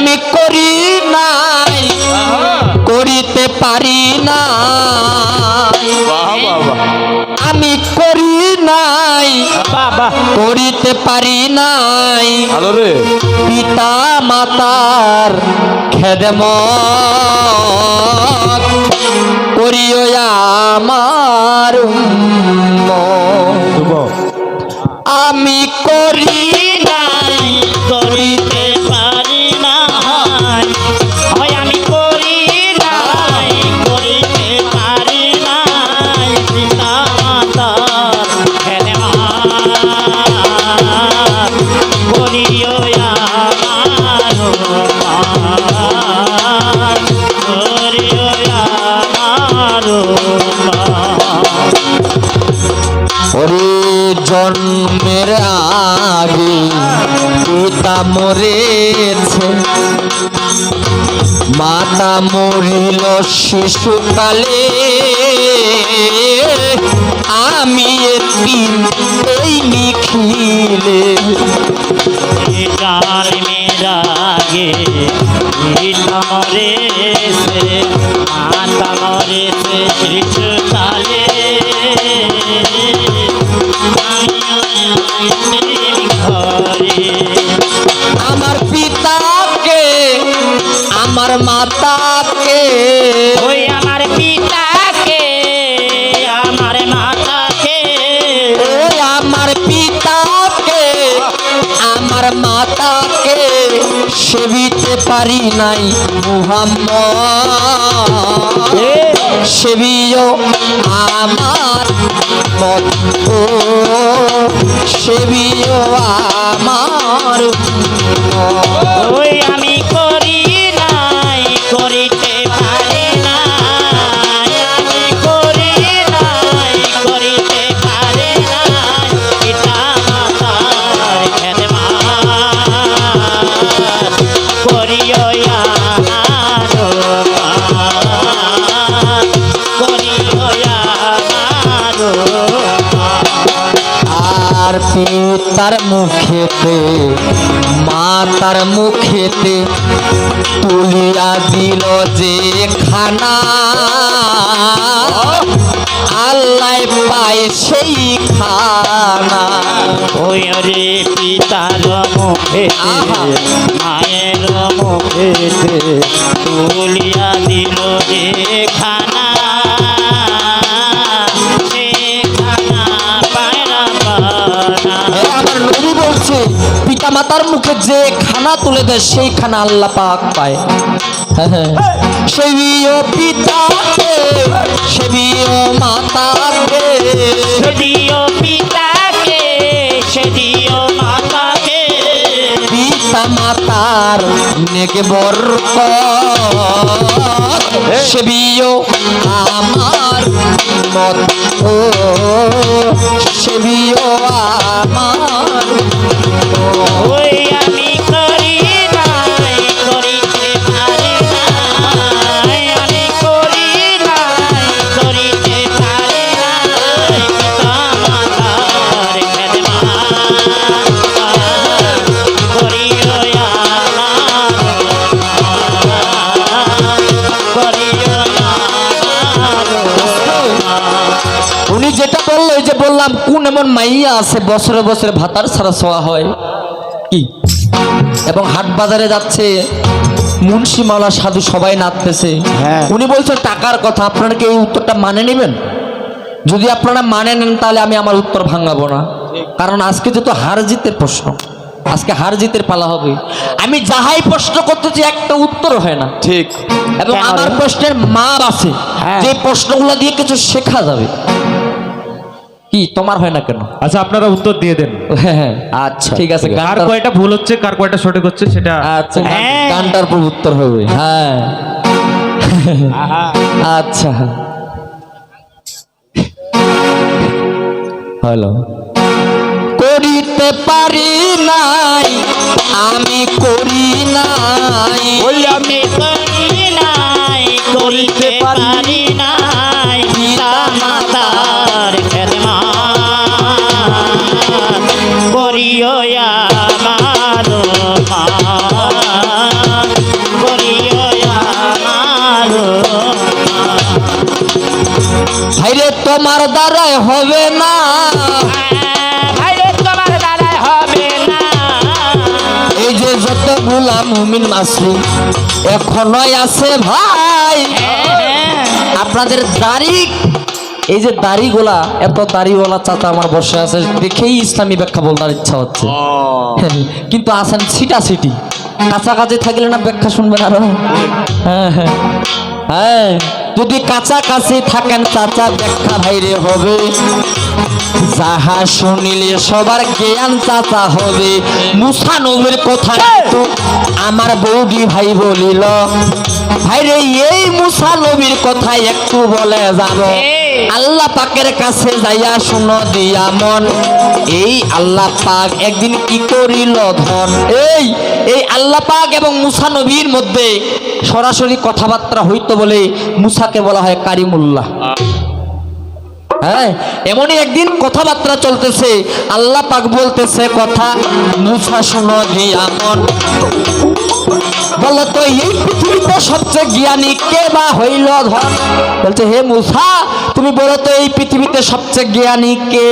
আমি করি নাই করিতে পারি না আমি করি নাই বাবা করিতে পারি নাই। পিতা মাতার খেদম করিও আমার আমি করি জন্মের আগে পিতা মরেছে। মাতা মরিল শিশুকালে। আমি একদিন এই নিখিলে। চার মেরা গে পিতা মরেছে মাতাকে। ওই আমার পিতাকে আমার মাতাকে। ওই আমার পিতাকে আমার মাতাকে। সেবিতে পারি নাই মুহাম্মদ। সেবিও আমার মত সেবিও আমার ওই আমি করি আর পিতার মুখেতে মাতার মুখেতে তুলিয়া দিল যে খানা। আল্লাহ পায় সেই খানা। ওই রে পিতার মুখে। মায়ের মুখে তুলিয়া দিল যে খানা। মাতার মুখে যে খানা তুলে দেয় সেই খানা আল্লাহ পাক পায়। সেবিও পিতা সেবিও মাতা সেবিও পিতা মাতার নেগে বরক সেবিও আমার মত। ও সেবিও আমার বললাম কোন এমন মাইয়া আছে বছরে বছরে ভাতার ছাড়া ছোঁয়া হয়? কি? এবং হাট বাজারে যাচ্ছে মুন্সি মালা সাধু সবাই নাচতেছে। হ্যাঁ। উনি বলছে টাকার কথা আপনারা কি এই উত্তরটা মানে নেবেন? যদি আপনারা মানে নেন তাহলে আমি আমার উত্তর ভাঙাবো না। কারণ আজকে যেহেতু হার জিতের প্রশ্ন আজকে হার জিতের পালা হবে। আমি যাহাই প্রশ্ন করতেছি একটা উত্তর হয় না। ঠিক। এবং আমার প্রশ্নের মার আছে। হ্যাঁ। যে প্রশ্নগুলো দিয়ে কিছু শেখা যাবে। কি তোমার হয় না কেন? আচ্ছা আপনারা উত্তর দিয়ে দেন। হ্যাঁ হ্যাঁ। আচ্ছা ঠিক আছে কার কয়টা ভুল হচ্ছে কার কয়টা সঠিক হচ্ছে সেটা আচ্ছা হ্যাঁ। গানটার উপর উত্তর হবে। হ্যাঁ। আচ্ছা। হ্যালো। করিতে পারি নাই আমি করি নাই। ওই আমি করি নাই করিতে পারি নাই। হবে না। এই যে যতগুলা মুমিন আছে এখনই আছে ভাই। আপনাদের দাড়ি এই যে দাড়িগুলা এত দাড়িওয়ালা চাচা আমার বসে আছে দেখেই ইসলামী ব্যাখ্যা বলার ইচ্ছা হচ্ছে। কিন্তু আছেন সিটা সিটি কাছাকাছি থাকলে না ব্যাখ্যা শুনবেন আরও? হ্যাঁ হ্যাঁ। হ্যাঁ। যদি কাছাকাছি থাকেন চাচা দেখা ভাইরে হবে। যাহা শুনিলে সবার জ্ঞান চাচা হবে। মুসা নবীর কথা আমার বৌদি ভাই বলিল ভাইরে এই মুসা নবীর কথা একটু বলে যাব আল্লাহ পাকের কাছে যাইয়া শুনো দিয়া মন। এই আল্লাহ পাক একদিন কি করিল ধন? এই এই আল্লাহ পাক এবং মুসা নবীর মধ্যে সরাসরি কথাবার্তা হইতো বলে মুসাকে বলা হয় কারিমুল্লাহ। হ্যাঁ এমনই একদিন কথাবার্তা চলতেছে। আল্লাহ পাক বলতেছে কথা, মুসা শোনো মন বলো তো এই পৃথিবীতে সবচেয়ে জ্ঞানী কে বা হইল ধন বলছে, হে মুসা, তুমি বলো তো এই পৃথিবীতে সবচেয়ে জ্ঞানী কে?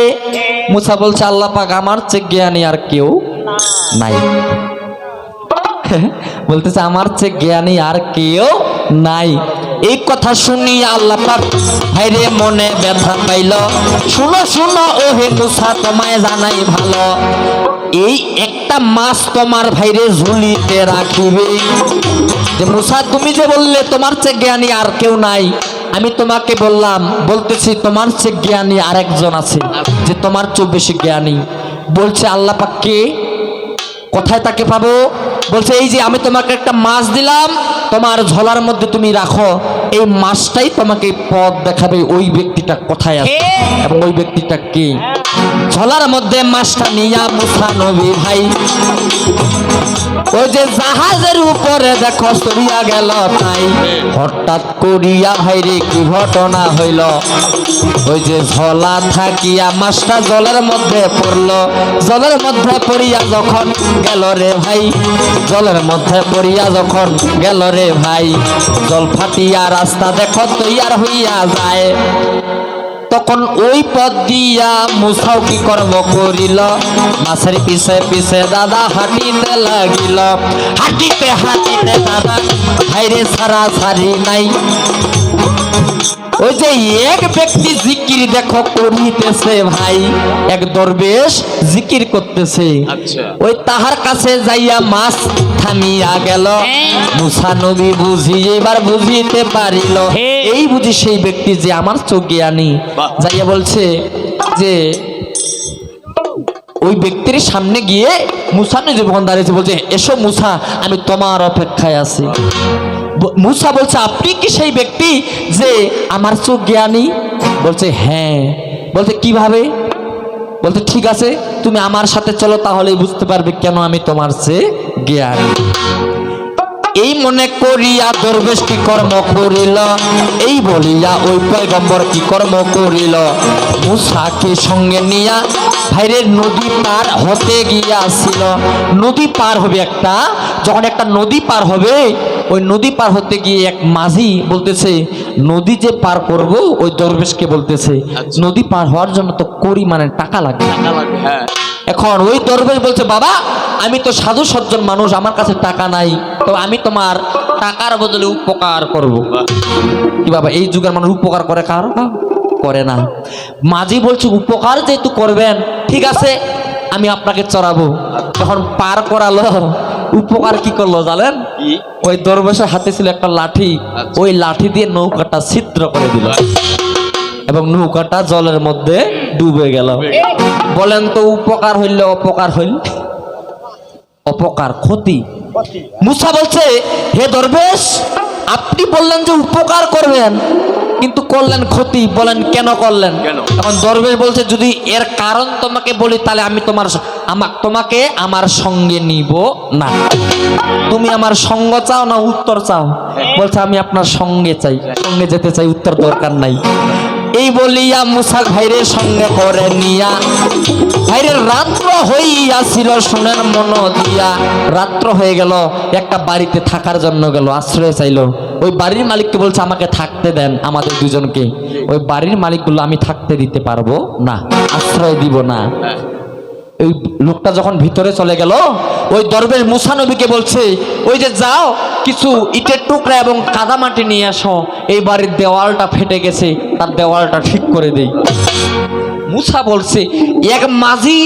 মুসা বলছে, আল্লাহ পাক আমার চেয়ে জ্ঞানী আর কেউ নাই। বলতেছে, আমার চেয়ে জ্ঞানী আর কেউ নাই। এই কথা শুনি আল্লাহ পাক ভাইরে মনে ব্যথা পাইল। শুনো শুনো ও হে মুসা তোমায় জানাই ভালো। এই একটা মাছ তোমার ভাইরে ঝুলিতে রাখিবে। যে মুসা তুমি যে বললে তোমার চেয়ে জ্ঞানী আর কেউ নাই, আমি তোমাকে বললাম, বলতেছি তোমার চেয়ে জ্ঞানী আরেকজন আছে, যে তোমার চেয়ে জ্ঞানী। বলছে আল্লাহ কে কোথায় তাকে পাবো? বলছে এই যে আমি তোমাকে একটা মাছ দিলাম তোমার ঝোলার মধ্যে তুমি রাখো। এই মাছটাই তোমাকে পথ দেখাবে ওই ব্যক্তিটা কোথায় আছে এবং ওই ব্যক্তিটা কে? ঝোলার মধ্যে মাছটা নিয়া মুসা নবী ভাই। ওই যে জাহাজের উপরে দেখো সরিয়া গেল তাই। হঠাৎ করিয়া ভাই রে, কি ঘটনা হইল? ওই যে ঝোলা থাকিয়া মাছটা জলের মধ্যে পড়ল। জলের মধ্যে পড়িয়া যখন গেল রে ভাই, জলের মধ্যে পড়িয়া যখন গেল রে ভাই, জল ফাটিয়া রাস্তা দেখো তৈয়ার হইয়া যায়। তখন ওই পথ দিয়া মুসাও কি কর্ম করিল? মাছের পিছে পিছে দাদা হাঁটিতে লাগিল। হাঁটিতে হাঁটিতে দাদা হাইরে সারা সারি নাই। ওই যে এক ব্যক্তি জিকির দেখো করিতেছে ভাই। এক দরবেশ জিকির করতেছে। আচ্ছা। ওই তাহার কাছে যাইয়া মাছ থামিয়া গেল। মুসা নবী বুঝি এবার বুঝিতে পারিল। এই বুঝি সেই ব্যক্তি যে আমার চোখ জ্ঞানী যাইয়া বলছে যে ওই ব্যক্তির সামনে গিয়ে মুসা নবী যখন দাঁড়িয়েছে। বলছে এসো মুসা আমি তোমার অপেক্ষায় আছি। মুসা বলছে, আপনি কি সেই ব্যক্তি যে আমার চোখ জ্ঞানী? বলছে হ্যাঁ। বলছে, কীভাবে? বলতে ঠিক আছে, তুমি আমার সাথে চলো তাহলে বুঝতে পারবে কেন আমি তোমার চেয়ে জ্ঞানী। এই মনে করিয়া দরবেশ কি কর্ম করিল? এই বলিয়া ওই পয়গম্বর কি কর্ম করিল? মুসাকে সঙ্গে নিয়া ভাইরের নদী পার হতে গিয়াছিল? নদী পার হবে একটা? যখন একটা নদী পার হবে ওই নদী পার হতে গিয়ে এক মাঝি বলতেছে নদী যে পার করব ওই দরবেশকে বলতেছে আচ্ছা। নদী পার হওয়ার জন্য তো করি মানে টাকা লাগবে। হ্যাঁ। এখন ওই দরবেশ বলছে বাবা আমি তো সাধু সজ্জন মানুষ আমার কাছে টাকা নাই তো আমি তোমার টাকার বদলে উপকার করব। কি বাবা এই যুগের মানুষ উপকার করে কার? করে না। মাঝি বলছে উপকার যেহেতু করবেন ঠিক আছে আমি আপনাকে চড়াবো। যখন পার করালো উপকার কি করল জানেন? ওই দরবেশের হাতে ছিল একটা লাঠি। আচ্ছা। ওই লাঠি দিয়ে নৌকাটা ছিদ্র করে দিল। এবং নৌকাটা জলের মধ্যে ডুবে গেল। বলেন তো উপকার হইলে অপকার হইল? অপকার ক্ষতি। মুসা বলছে হে দরবেশ আপনি বললেন যে উপকার করবেন। কিন্তু করলেন ক্ষতি বলেন কেন করলেন? এখন দরবেশ বলছে যদি এর কারণ তোমাকে বলি তাহলে আমি তোমার আমার তোমাকে আমার সঙ্গে নিব না। তুমি আমার সঙ্গ চাও না উত্তর চাও? বলছে আমি আপনার সঙ্গে চাই সঙ্গে যেতে চাই উত্তর দরকার নাই। এই বলিয়া মুসা ভাইরের সঙ্গে করে নিয়া। ভাইরের রাত্র হইয়াছিল শুনেন মন দিয়া। রাত্র হয়ে গেল, একটা বাড়িতে থাকার জন্য গেল, আশ্রয় চাইল। ওই বাড়ির মালিককে বলছে, আমাকে থাকতে দেন আমাদের দুজনকে। ওই বাড়ির মালিকগুলো আমি থাকতে দিতে পারব না, আশ্রয় দিব না। ওই লোকটা যখন ভিতরে চলে গেল, ওই দরবেশ মুসানবীকে বলছে, ওই যে যাও, কিছু ইটের টুকরা এবং কাদা মাটি নিয়ে আসো এই বাড়ির দেওয়ালটা ফেটে গেছে, তার দেওয়ালটা ঠিক করে দেই। মুসা বলছে, এক মাঝি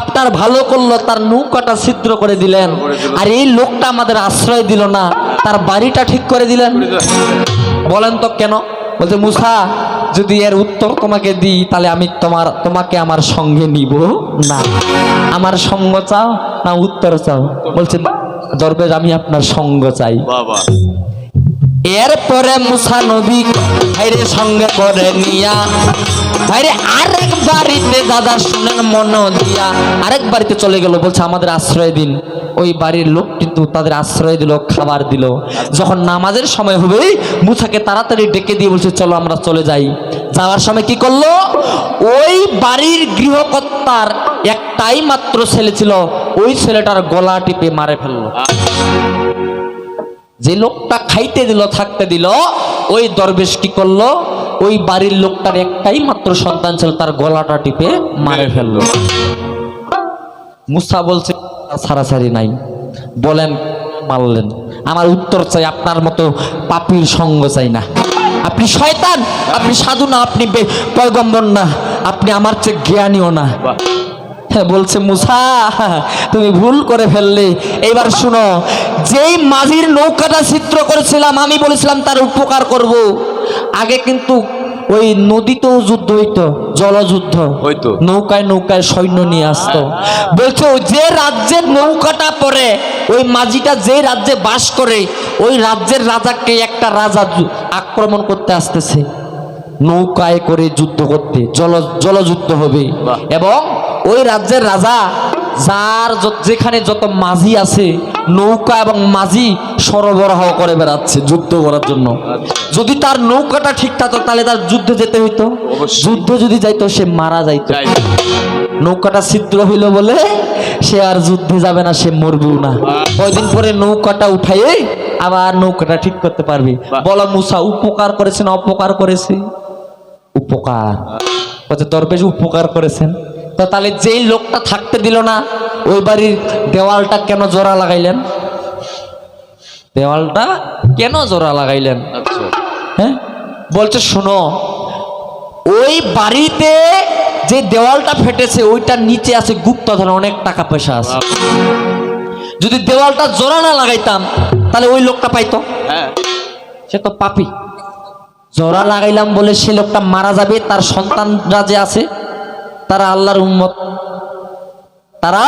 আপনার ভালো করল, তার নৌকাটা ছিদ্র করে দিলেন, আর এই লোকটা আমাদের আশ্রয় দিল না, তার বাড়িটা ঠিক করে দিলেন। বলেন তো কেন? বলছে, মুসা যদি এর উত্তর তোমাকে দিই তাহলে আমি তোমার তোমাকে আমার সঙ্গে নিব। না। আমার সঙ্গ চাও না উত্তর চাও? বলছে দরবেশ আমি আপনার সঙ্গ চাই। বাবা। এরপরে মুসা নবী ভাইরে সঙ্গে করে নিয়া ভাইরে আরেক বাড়িতে দাদা শুনেন মন দিয়া আরেক বাড়িতে চলে গেল। বলছে আমাদের আশ্রয় দিন। ওই বাড়ির লোক কিন্তু তাদের আশ্রয় দিল, খাবার দিল। যখন নামাজের সময় হবে মুসাকে তাড়াতাড়ি ডেকে দিয়ে বলছে, চলো আমরা চলে যাই। যাওয়ার সময় কি করল? ওই বাড়ির গৃহকর্তার একটাই মাত্র ছেলে ছিল। ওই ছেলেটার গলা টিপে মারে ফেলল। যে লোকটা খাইতে দিল, থাকতে দিল, ওই দরবেশ কি করল? ওই বাড়ির লোকটার একটাই মাত্র সন্তান ছিল, তার গলাটা টিপে মারে ফেলল। মুসা বলছে সারাসারি নাই। বলেন মারলেন আমার উত্তর চাই আপনার মতো পাপির সঙ্গ চাই না। আপনি শয়তান আপনি সাধু না আপনি পয়গম্বর না আপনি আমার চেয়ে জ্ঞানীও না। হ্যাঁ বলছে মুসা তুমি ভুল করে ফেললে। এবার শুনো যেই মাঝির নৌকাটা চিত্র করেছিলাম আমি বলেছিলাম তার উপকার করব। আগে কিন্তু ওই নদীতেও যুদ্ধ হইতো জলযুদ্ধ। হইতো। নৌকায় নৌকায় সৈন্য নিয়ে আসতো। বলছে যে রাজ্যের নৌকাটা পরে ওই মাঝিটা যে রাজ্যে বাস করে ওই রাজ্যের রাজাকে একটা রাজা আক্রমণ করতে আসতেছে। নৌকায় করে যুদ্ধ করতে জল জলযুদ্ধ হবে। এবং ওই রাজ্যের রাজা যার যেখানে যত মাঝি আছে নৌকা এবং মাঝি সরবরাহ করে বেড়াচ্ছে যুদ্ধ করার জন্য। যদি তার নৌকাটা ঠিক থাকতো তাহলে তার যুদ্ধে যেতে হইতো। যুদ্ধ যদি যাইতো সে মারা যাইতো। নৌকাটা ছিদ্র হইল বলে সে আর যুদ্ধে যাবে না সে মরবেও না। কয়দিন পরে নৌকাটা উঠাইয়ে আবার নৌকাটা ঠিক করতে পারবে। বলা মুসা উপকার করেছে না অপকার করেছে? উপকার। বলছে দরবেশ উপকার করেছেন। তো তাহলে যেই লোকটা থাকতে দিল না ওই বাড়ির দেওয়ালটা কেন জোড়া লাগাইলেন? দেওয়ালটা কেন জোড়া লাগাইলেন? আচ্ছা। হ্যাঁ? বলছে শোনো ওই বাড়িতে যে দেওয়ালটা ফেটেছে ওইটার নিচে আছে গুপ্তধন অনেক টাকা পয়সা আছে। যদি দেওয়ালটা জোড়া না লাগাইতাম তাহলে ওই লোকটা পাইতো? হ্যাঁ। সে তো পাপি। জোড়া লাগাইলাম বলে সে লোকটা মারা যাবে তার সন্তানরা যে আছে তারা আল্লাহর উম্মত। তারা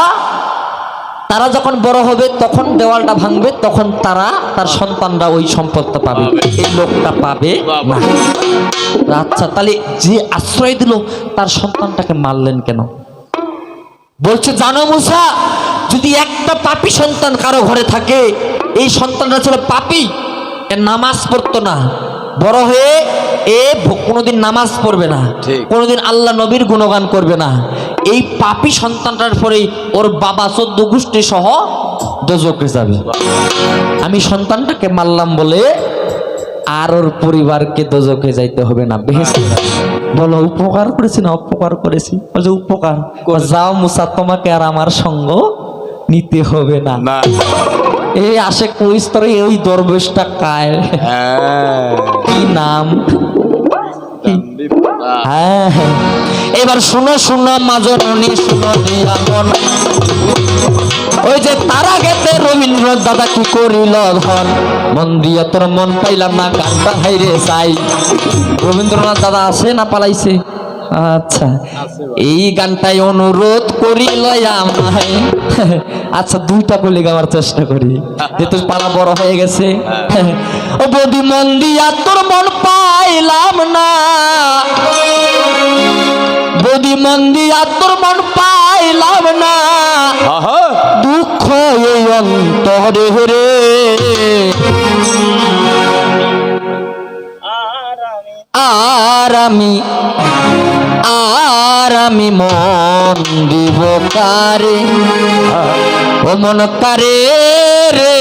তারা যখন বড় হবে তখন দেওয়ালটা ভাঙবে তখন তারা তার সন্তানরা ওই সম্পদটা পাবে। এই লোকটা পাবে না। আচ্ছা তাহলে যে আশ্রয় দিল তার সন্তানটাকে মারলেন কেন? বলছে জানো মুসা যদি একটা পাপি সন্তান কারও ঘরে থাকে এই সন্তানটা ছিল পাপি। নামাজ পড়তো না। বড় হয়ে এ কোনোদিন নামাজ পড়বে না কোনোদিন আল্লাহ নবীর গুণগান করবে না। এই পাপি সন্তানটার পরেই ওর বাবা চোদ্দ গোষ্ঠী সহ দোজকে যাবে। আমি সন্তানটাকে মারলাম বলে আর ওর পরিবারকে দোজকে যাইতে হবে না বেহেস্তে বলো উপকার করেছি না অপকার করেছি? বলছে উপকার। যাও মুসা তোমাকে আর আমার সঙ্গ নিতে হবে না। না। এই আসে কই স্তরে ওই দরবেশটা কায় হ্যাঁ। কি নাম? হ্যাঁ হ্যাঁ। এবার শুনো শুনো মাজনী শুনো ওই যে তারা গেতে রবীন্দ্র দাদা কি করিল ধন? মন দিয়া তোর মন পাইলাম না গানটা হাইরে চাই রবীন্দ্রনাথ দাদা আছে না পালাইছে? আচ্ছা এই গানটাই অনুরোধ করিল আমায়। আচ্ছা দুইটা বলে গাওয়ার চেষ্টা করি। যেহেতু পালা বড় হয়ে গেছে। ও বদি মন দিয়া তোর মন পাইলাম না। বদি মন দিয়া তোর মন পাইলাম না। দুঃখ এই অন্তরে রে। আর আমি আর আমি মন দিব কারে? ও মন কারে রে?